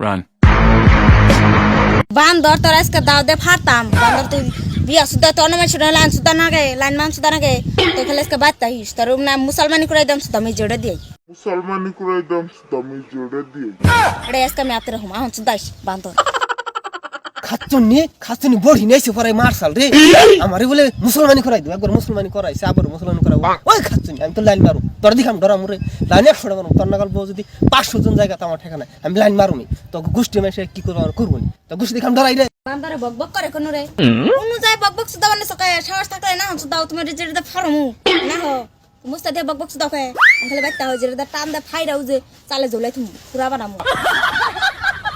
Run. বান্দর তোর আজকে দাও দে ফারতাম। বান্দর তুই বিয়া সুদ্ধা তো অন্য মানুষ লাইন সুদ্ধা না গে লাইন মান সুদ্ধা না গে। তো খেলে আজকে বাদ তাইস তোর না মুসলমানি করে দাম সুদ্ধা আমি জোড়ে দিয়ে মুসলমানি করে দাম সুদ্ধা আমি জোড়ে দিয়ে আরে আজকে আমি আতে রহম আহ সুদাইস বান্দর। খাচ্চনি খাচ্চনি বড়ি নেইছে পরে মারসাল রে। আমারে বলে মুসলমানি করাই দিও একবার মুসলমানি করাইছে আবার মুসলমানি করাবো। ওই খাচ্চনি আমি তো লাইন মারু। তোর দিখাম ডরা মুরে লাইন একশো টাকা মারু তোর নাগাল বউ যদি পাঁচশো জন জায়গা তো আমার ঠিকানা আমি লাইন মারুনি। তো গোষ্ঠী মেসে কি করব আমার করব নি? তো গোষ্ঠী দিখাম ডরাই রে বান্দরে বক বক করে কোন রে। কোন যায় বক বক সুদা মানে সকায় সাহস থাকলে না হন সুদা তুমি রে জেরে ফারমু। না হো মুস্তা দিয়ে বক বক সুদা কয় আমি খালি বাইতা হই জেরে টান দে ফাইরাও যে চালে জ্বলাই তুমি পুরা বানামু।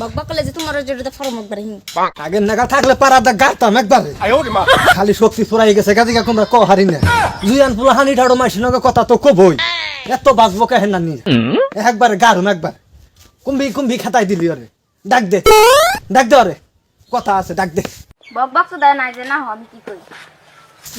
বক বক করলে যে তোমার জড়িত ফারম একবার আগের নাগা থাকলে পারা দা একবারে। খালি শক্তি ফুরাই গেছে কাজে কোনরা ক হারি না। জুয়ান পুলা হানি মাইছি নগে কথা তো কবই। এত বাজবো কে হেন নি একবারে গারম একবার। কুম্ভি কুম্ভি খাতাই দিলি ওরে। ডাক দে। ডাক দে ওরে। কথা আছে ডাক দে। বক বক সুদা নাই যে না আমি কি কই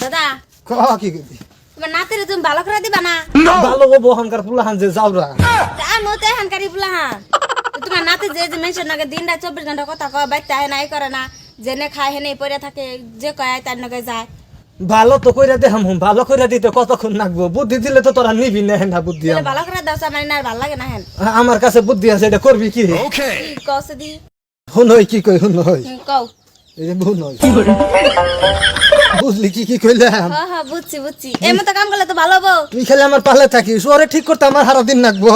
দাদা। ক কি তোমার নাতিরে তুমি ভালো করে দিবা না? ভালো হব হনকার পুলা হান যে যাওরা আমি তো এখন কারি নাতি যে যে মেনশন নাকি দিন রাত চব্বিশ ঘণ্টা কথা কয় বাইতে আয় নাই করে না জেনে খায় হেনে পড়ে থাকে যে কয় তার নগে যায়। ভালো তো কইরা দে হাম ভালো কইরা দিতে কতক্ষণ লাগবো? বুদ্ধি দিলে তো তোরা নিবি না হেন বুদ্ধি। ভালো করে দাও আমার না আর ভালো লাগে না হেন। আমার কাছে বুদ্ধি আছে এটা করবি কি Okay. কসে দি হুন হই কি কই হুন হই। কও। এই যে হুন হই। বুঝলি কি কি কইলাম? হ্যাঁ হ্যাঁ বুঝছি বুঝছি। এমন তো কাম করলে তো ভালো হব। তুই খালি আমার পালে থাকিস ওরে ঠিক করতে আমার সারা দিন লাগবো।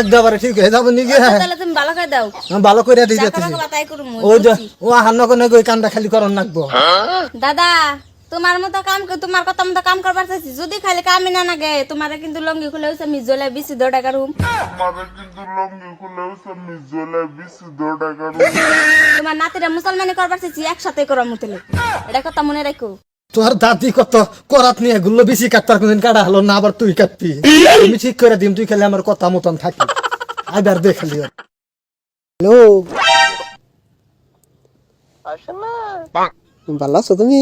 একবারে ঠিক হয়ে যাব নাকি হ্যাঁ তাহলে তুমি ভালো করে দাও। আমি ভালো করে ওই ও হান্ন কোনে কই কান্দা খালি করন লাগবো। দাদা তোমার মতো কাম তোমার কথা মতো কাম করবার চাইছি। যদি খালি কামই না নাগে তোমার কিন্তু লঙ্গি খুলে হইছে আমি জলে বিশি দো টাকা রুম আমাদের কিন্তু লঙ্গি খুলে সামনে জলে বিশ দো টাকা তোমার নাতিরা মুসলমানি করবার চাইছি একসাথে করো মুতলে। এটা কথা মনে রাখো। তোর দাদি কত করাত নিয়ে গুলো বেশি কাটতার কোনদিন কাটা হলো না আবার তুই কাটবি। আমি ঠিক করে দিম তুই খালি আমার কথা মতন থাকি। আবার দে খালি। হ্যালো? ভালো আছো তুমি?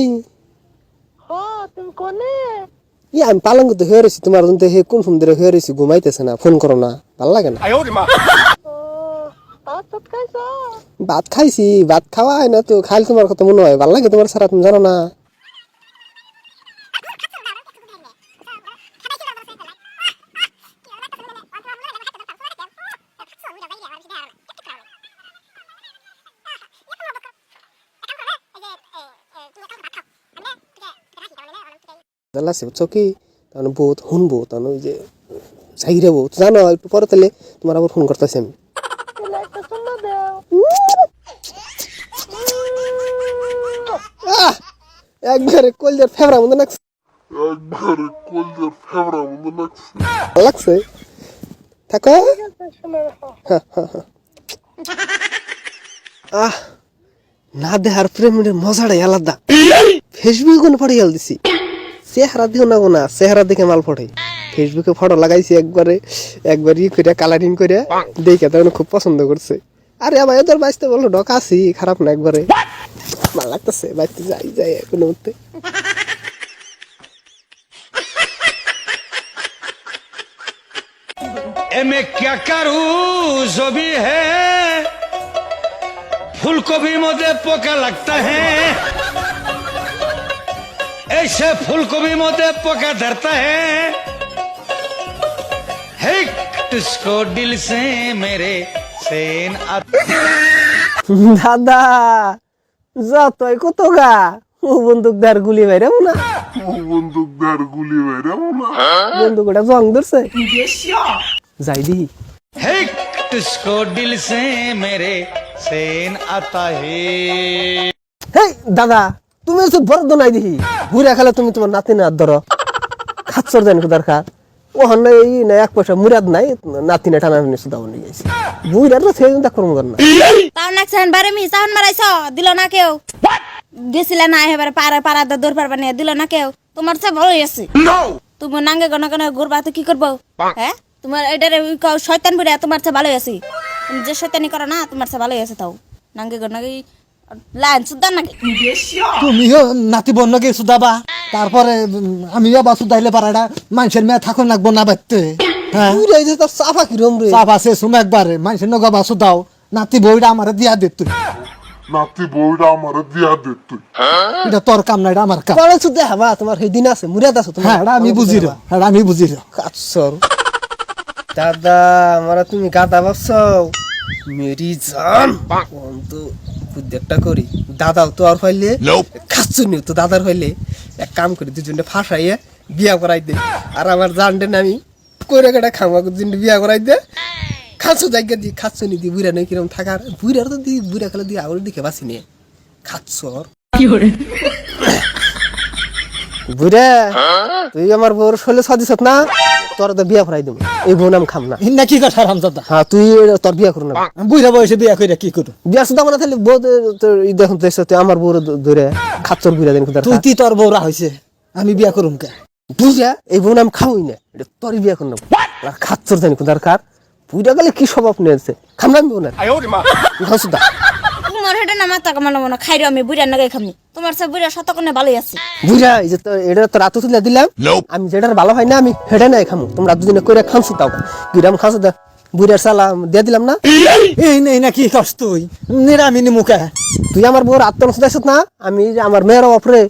ই আমি পালং তো হয়ে রয়েছি তোমার জন্য হে কোন ফোন ধরে হয়ে রয়েছি ঘুমাইতেছে না ফোন করো না ভালো লাগে না। ভাত খাইছি? ভাত খাওয়া হয় না তো খাইলে তোমার কথা মনে হয় ভালো লাগে তোমার সারা তুমি জানো না। জানলা সে বুঝছ কি তাহলে বহুত শুনব তাহলে ওই যে সাইরে বউ জানো একটু পরে তাহলে তোমার আবার ফোন করতেছি আমি আহ! একবারে কলজার ফেবরা মতো লাগছে একবারে কলজার ফেবরা মতো লাগছে লাগছে থাকো আহ না দেহার প্রেমের মজাটাই আলাদা ফেসবুকে কোনো গেল দিছি চেহারা দিও না না চেহারা দেখে মাল ফটে ফেসবুকে ফটো লাগাইছি একবারে একবার ই করে কালারিং করে দেখে তখন খুব পছন্দ করছে আরে আমার এদের বাইসতে বললো ডক আছি খারাপ না একবারে ভালো লাগতেছে বাইতে যাই যাই কোনো মধ্যে ए मैं क्या करूं जो भी है फूलगोभी मुझे पोका लगता है ऐसे फूलगोभी मुझे पोका धरता है है तुझको दिल से मेरे सेन आता দাদা যতই কত গা ও বন্দুক দার গুলি বাইরে না ও বন্দুক দার গুলি বাইরে না বন্দুক ওটা জং ধরছে যাই দি है तुझको दिल से मेरे सेन आता है হেই দাদা তুমি হচ্ছে বড় নাই দেখি। ঘুরে খেলে তুমি তোমার নাতি না ধরো। খাচ্ছর জানি দরকার ওখানে এই না এক পয়সা মুরাদ নাই নাতিনে টানা টানি সুদাও নিয়ে গেছে। বুইরার তো সেই দেখ করব না তাও নাকছেন বারে মি সাউন মারাইছ? দিল না কেউ। গেছিলে না এবারে পাড়া পাড়া দৌড় পারবা নিয়ে দিল না কেউ। তোমার সে ভালো আছে। তুমি নাঙ্গে গনা গনা ঘুরবা তো কি করব? হ্যাঁ? তোমার এটারে ক- শয়তান বুড়া তোমার সে ভালোই আছি। তুমি যে শয়তানি করো না তোমার সে ভালোই আছে তাও। নাঙ্গে গনা লাইন সুদ্দার নাকি? তুমিও নাতি বন্যকে সুদাবা তারপরে আমিও আবার সুদাইলে পারাটা মানুষের মেয়ে থাকুন লাগবো না বাড়তে হ্যাঁ? চাফা কিরম রে। চাপ আছে শুনে একবারে। মানুষের নগাবা সুদাও নাতি বইটা আমার দিয়া দে তুই। নাতি বউটা আমার দিয়া দে তুই। এটা তোর কাম না এটা আমার কাম। পরে শুধু হবা তোমার সেই দিন আছে মুরাদ আছে তোমার হ্যাঁ আমি বুঝি রে। এটা আমি বুঝি রে। কাছর দাদা আমরা তুমি গাদা ভাবছ? মেরি জান। কোন তো একটা করি। দাদাও তো আর হইলে খাচ্ছুনি তো দাদার হইলে। এক কাম করি দুজনে ফাঁসাইয়ে বিয়া করাই দে। আর আমার জানডে আমি কইরা কেটা খাওয়া দুজনে বিয়া করাই দে। খাচ্ছ জায়গা দি খাচ্ছুনি দি বুড়া নেই কিরম থাকার। বুড়ার তো দি বুড়া খেলা দি আগুন দিকে বাসি নিয়ে খাচ্ছর বুড়া তুই আমার বউর শৈলে সাদিস না? তোর তো বিয়া করাই দেবো। এই বউ নাম খাম না। না কি কথা রামজাদা? হ্যাঁ তুই তোর বিয়া করু না। বুড়া বয়সে বিয়া করে কি করু? বিয়া শুধু আমার তাহলে বউ তোর ই দেখুন তুই আমার বউর ধরে খাচ্চর বুড়া দেন কোথার তুই তোর বউরা হয়েছে আমি বিয়া করুম কে? বুঝা এই বউ নাম খাওই না। এটা তোর বিয়া করু না। খাচ্চর দেন কোথার কার। বুড়া গেলে কি স্বভাব নিয়েছে খামলাম বউ না। খাওয়া সুদা তোমার হেটা না মাথা কামানো মনে খাইরো আমি বুড়ার নাগাই খামি। তোমার সে বুড়া শতকনে ভালোই আছে। বুঝা এই যে তোর এটা তোর রাত তুলে দিলাম। আমি যেটার ভালো হয় না আমি হেডে নাই খামু। তোমরা দুজনে করে খামছু তাও। গিরাম খাসু দা। বুড়ার সালা দিয়ে দিলাম না? এই নেই না কি কস তুই? নিরামিনি মুখে। তুই আমার বউর আত্মনষ্ট দেখছ না? আমি আমার মেয়ের অপরে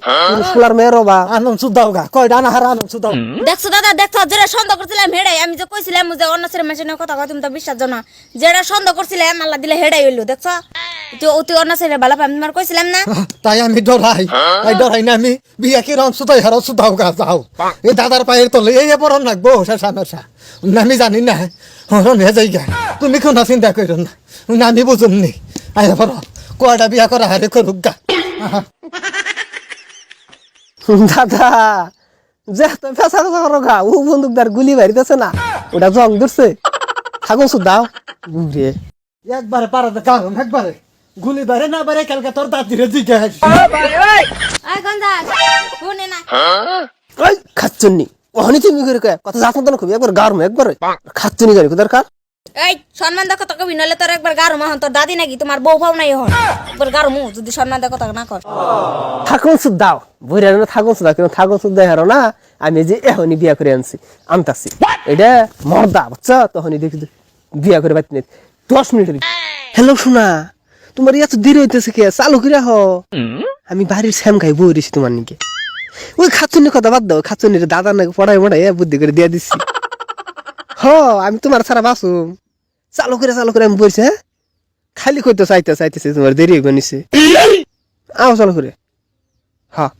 সোলার মেয়ের বা আনন্দ সুদাও গা কয়টা না হারা আনন্দ সুদাও দেখছ দাদা দেখছ? যেটা সন্দেহ করছিলাম হেডাই আমি যে কইছিলাম যে অন্য ছেলে মেশিনের কথা কয় তুমি তো বিশ্বাস জানো যেটা সন্দেহ করছিলাম আল্লাহ দিলে হেডাই হইল দেখছ? তুই অন্য ছেলে ভালো আমি তোমার কইছিলাম না? তাই আমি ডরাই। তাই ডরাই না আমি। বিয়া কি রম সুদাই হারা সুদাও গা যাও। এই দাদার পায়ের তলে এই পরন লাগবো শেষা মেশা আমি জানি না। হরণ হয়ে যাই গা। তুমি কোনো চিন্তা করো না। আমি বুঝুন নি। আয় পর। কয়টা বিয়া করা হারে করুক গা। দাদা যে তো ফেসা ফেসা করো গা ও বন্দুকদার গুলি বাড়িতেছে না। ওটা জং ধরছে। থাকুন দাও ঘুরে একবারে পারাতে কারণ একবারে। গুলি বারে না বারে কালকে তোর দাদিরে জিজ্ঞাসা ওই খাচ্ছনি ওখানে তুমি করে কয়? কথা তো না খুবই একবার গারম একবার। খাচ্ছনি কার? এই সম্মান দেখো তোর একবার গারো মাহন তোর দাদি নাকি তোমার বউ নাই হন। একবার গারো মু যদি সম্মান দেখো না কর। থাকুন সুদ দাও। বইরা না থাকুন সুদ কিন্তু থাকুন সুদ দেখারো না। আমি যে এখনই বিয়া করে আনছি আনতাছি। এটা মর্দা বুঝছ? তখনই দেখি বিয়া করে নেই। দশ মিনিটের হ্যালো শোনা তোমার এত দেরি হইতেছে কে? চালু করে হ। আমি বাড়ির শ্যাম খাই বই তোমার নিকে। ওই খাচুনির কথা বাদ দাও খাচুনির দাদা নাকি পড়াই মড়াই বুদ্ধি করে দিয়ে দিচ্ছি হ, আমি তোমার ছাড়া বাসুম চালু করে চালু করে আমি বলছি হ্যাঁ? খালি কইতে চাইতে, চাইতেছে তোমার দেরি হয়ে নিছে আও চালু করে হ্যাঁ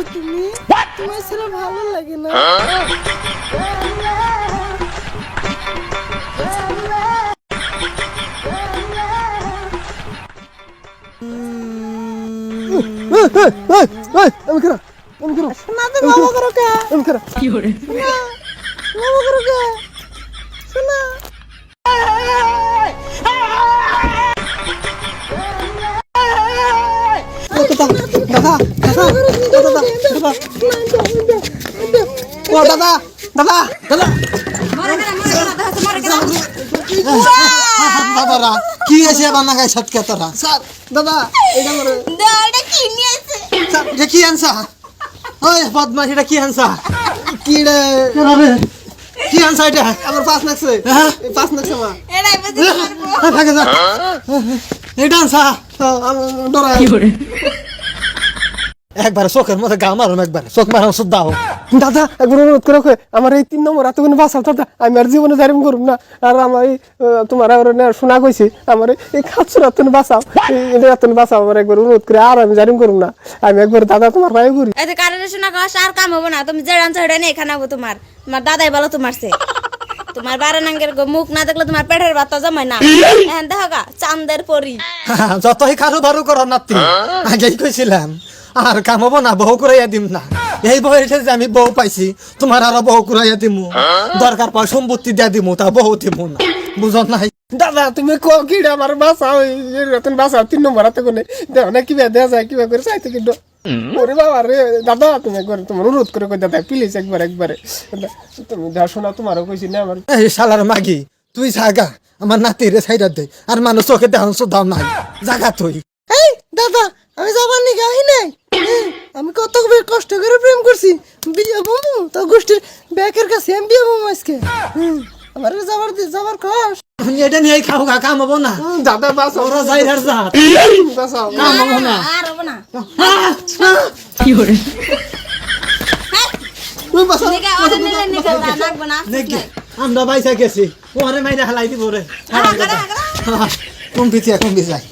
আছো তুমি তোমার ছেলে ভালো লাগে না আমি কেন আমি কেন সোনা তুমি বাবা করো কে আমি কেন বাবা করো কে দাদা দাদা দাদা দাদা। ও দাদা দাদা দাদা। দাদারা কি আছে বানা গাই সটকে তোরা? স্যার দাদা এটা করে দাঁড়া কি নিয়েছে স্যার, এটা কি আনসা ওই বদমাস এটা কি আনসা কি রে? কি আনসা এটা? আমার পাঁচ লাগছে হ্যাঁ? এই পাঁচ লাগছে মা এটাই বুঝি মারবো ভাগে যা এটা আনসা ডরাই একবার চোখের মধ্যে গা মারুম একবার চোখ মারাম শুদ্ধ হোক দাদা একবার অনুরোধ করে কই, আমার এই তিন নম্বর এতক্ষণ বাঁচাও দাদা আমি আর জীবনে জারিম করুম না। আর আমার এই আহ, তোমার আর না শোনা কইছি আমার এই- এই খাচ্ছুর বাঁচাও এই- এটা বাঁচাও আমার একবার অনুরোধ করে আর আমি জারিম করুম না। আমি একবার দাদা তোমার পায়ে করি এতে কারণে শোনা কস আর কাম হব না তুমি যে সেটা নেই খানাবো তোমার। তোমার দাদাই বলো তোমার সে। তোমার বারো নাঙ্গের গো মুখ না দেখলে তোমার পেটের ভাত জমায় না। এখন দেখো গা চান্দের পরি। যতই কারও বারো করো নাতি। আগেই কইছিলাম আর কামাবো না বউ করাইয়া দিম না। এই বয়সে যে আমি বউ পাইছি তোমার আরও বউ করাইয়া দিমু। দরকার পর সম্পত্তি দিয়া দিমু তা বউ দিমু না। বুঝত নাই? দাদা তুমি ক কিডা আমার এই রতন বাঁচাও তিন নম্বর হাতে কোনে? দেও না কিবা দেয়া যায় কিবা করে চাইতে কিন্তু ওরে বাবা রে দাদা তুমি একবার তোমার অনুরোধ করে কই দাদা প্লিজ একবার একবারে তুমি যা শোনা তোমারও কইছি না আমার এই শালার মাগি তুই জাগা আমার নাতিরে সাইডা দে। আর মানুষ চোখে দেখান সুদাম নাই। জাগা তুই। এই দাদা আমি যাবার নিকে আহি নাই? হ্যাঁ, আমি কত কষ্ট করে প্রেম করছি। বিয়ে বমু তো গোষ্ঠীর ব্যাকের কাছে আমি বিয়ে বমু আজকে। আমার যাবার দি- যাবার কষ্ট। তুমি এটা নিয়ে খাও গা কামাবো না। দাদা বাঁচাও ওরা যাই হার যা। বাঁচাও কামাবো না। আর হব না। নিকে ওরে নিলে নিকে তা নাকবো না দেখি আমরা বাইসা গেছি। ওরে মাইরা হালাই দিব রে। হাগা হাগা হাগা কম পিছিয়ে কম পিছাই